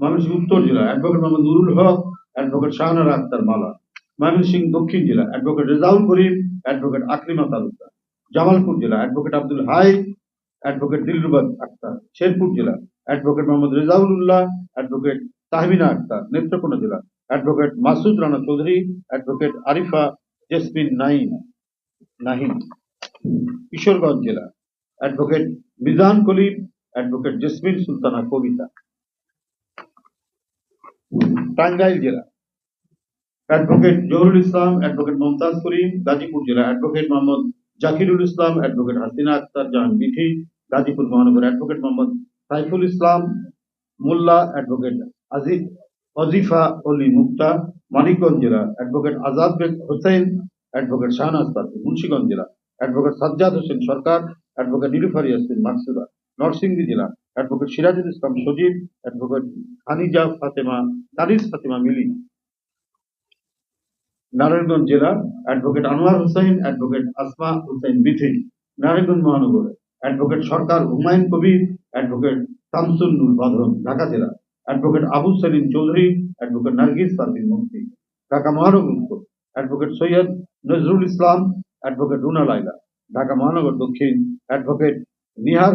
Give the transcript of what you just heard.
ময়মনসিংহ উত্তর জেলা advocate Mohammad Nurul Haque advocate Shahnara Akter Mala Mymensingh দক্ষিণ জেলা অ্যাডভোকেট রেজাউল করিম অ্যাডভোকেট আকলিমা তালুকদার, জামালপুর জেলা অ্যাডভোকেট আব্দুল হাই অ্যাডভোকেট দিলরুবাদ আক্তার, শেরপুর জেলা অ্যাডভোকেট মোহাম্মদ রেজাউল উল্লাহ অ্যাডভোকেট তাহমিনা আক্তার, নেত্রকোনা জেলা অ্যাডভোকেট মাসুদ রানা চৌধুরী অ্যাডভোকেট আরিফা জেসমিন নাইম, নাহিম, কিশোরগঞ্জ জেলা অ্যাডভোকেট মিজান কলিম অ্যাডভোকেট জেসমিন সুলতানা কবিতা। টাঙ্গাইল জেলা। অ্যাডভোকেট জহুরুল ইসলাম অ্যাডভোকেট মমতাজ করিম, গাজীপুর জেলা অ্যাডভোকেট মোহাম্মদ জাকিরুল ইসলাম অ্যাডভোকেট হাসিনা আক্তার, জাহান বিথি গাজীপুর মহানগর অ্যাডভোকেট মোহাম্মদ সাইফুল ইসলাম, মোল্লা অ্যাডভোকেট আজিজ, অজিফা অলি মুক্তা, মানিকগঞ্জ জেলা অ্যাডভোকেট আজাদ বেগ হোসেন অ্যাডভোকেট শাহনাজ পাতি মুন্সিগঞ্জ জেলা অ্যাডভোকেট সাজ্জাদ হোসেন সরকার অ্যাডভোকেট নিলুফার ইয়াসিন মাকসুদা নরসিংদী জেলা অ্যাডভোকেট সিরাজুল ইসলাম সজীব, অ্যাডভোকেট খানিজা ফাতেমা তারিস ফাতেমা মিলি। নারায়ণগঞ্জ জেলা অ্যাডভোকেট আনোয়ার হোসেন, অ্যাডভোকেট আসমা হোসেন বিথি। নারায়ণগঞ্জ মহানগর অ্যাডভোকেট সরকার হুমায়ুন কবির, অ্যাডভোকেট শামসুল নূর বদরন ঢাকা জেলা। অ্যাডভোকেট আবু সেলিম চৌধুরী, অ্যাডভোকেট নার্গিস পারভিন মুক্তি ঢাকা মহানগর অ্যাডভোকেট সৈয়দ নজরুল ইসলাম, অ্যাডভোকেট রুনা লাইলা ঢাকা মহানগর দক্ষিণ, অ্যাডভোকেট নিহার